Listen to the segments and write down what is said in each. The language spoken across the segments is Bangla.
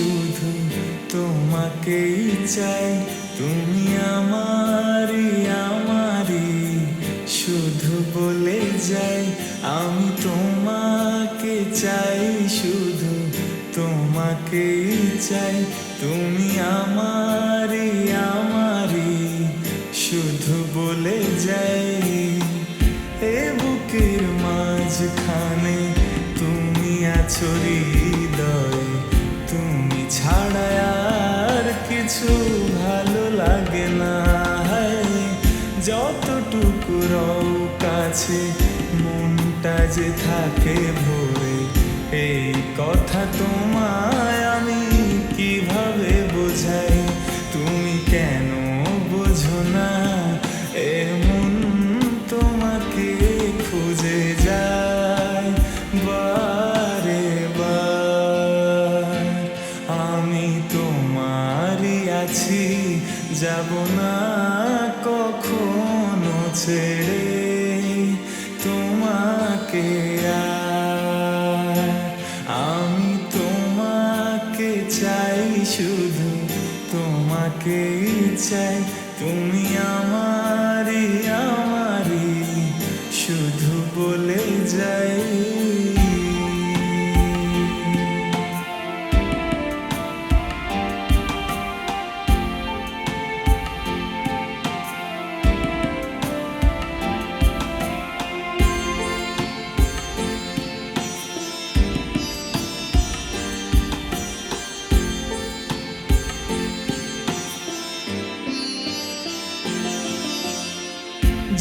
শুধু তোমাকেই চাই, তুমি আমারই আমারই। শুধু বলে যাই, আমি তোমাকে চাই, শুধু তোমাকেই চাই, তুমি আমারই আমারই। শুধু বলে যাই, এ বুকের মাঝখানে তুমি আছো হৃদয়। ছাড়া আর কিছু ভালো লাগে না যতটুকু রও কাছে মনটা যে থাকে ভরে, এই কথা তোমায় আছি যাব না কখনো ছেড়ে তোমাকে আমি তোমাকে চাই শুধু তোমাকে চাই তুমি আমারই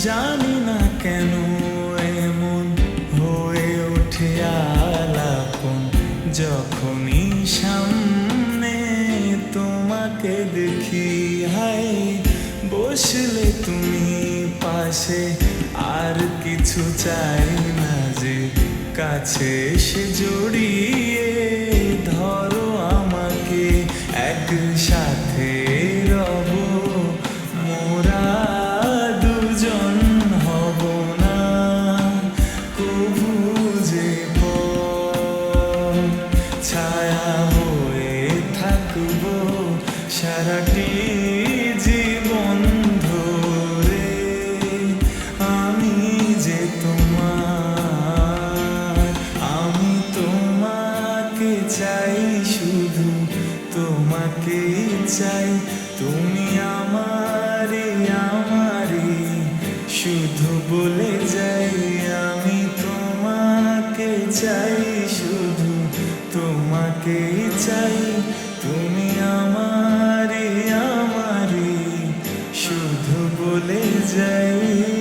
জানি না কেন এমন হয়ে ওঠে আলাপন। যখনই সামনে তোমাকে দেখি, হাই, বসলে তুমি পাশে। আর কিছু চাই না যে কাছে এসে জড়িয়ে ধরো আমাকে। একসাথে রব সারাটি জীবন ধরে আমি যে তোমার, আমি তোমাকে চাই শুধু, তোমাকে চাই। তুমি আমারে আমারে শুধু বলে যাই, আমি তোমাকে চাই শুধু, তোমাকে চাই। তুমি gideceğim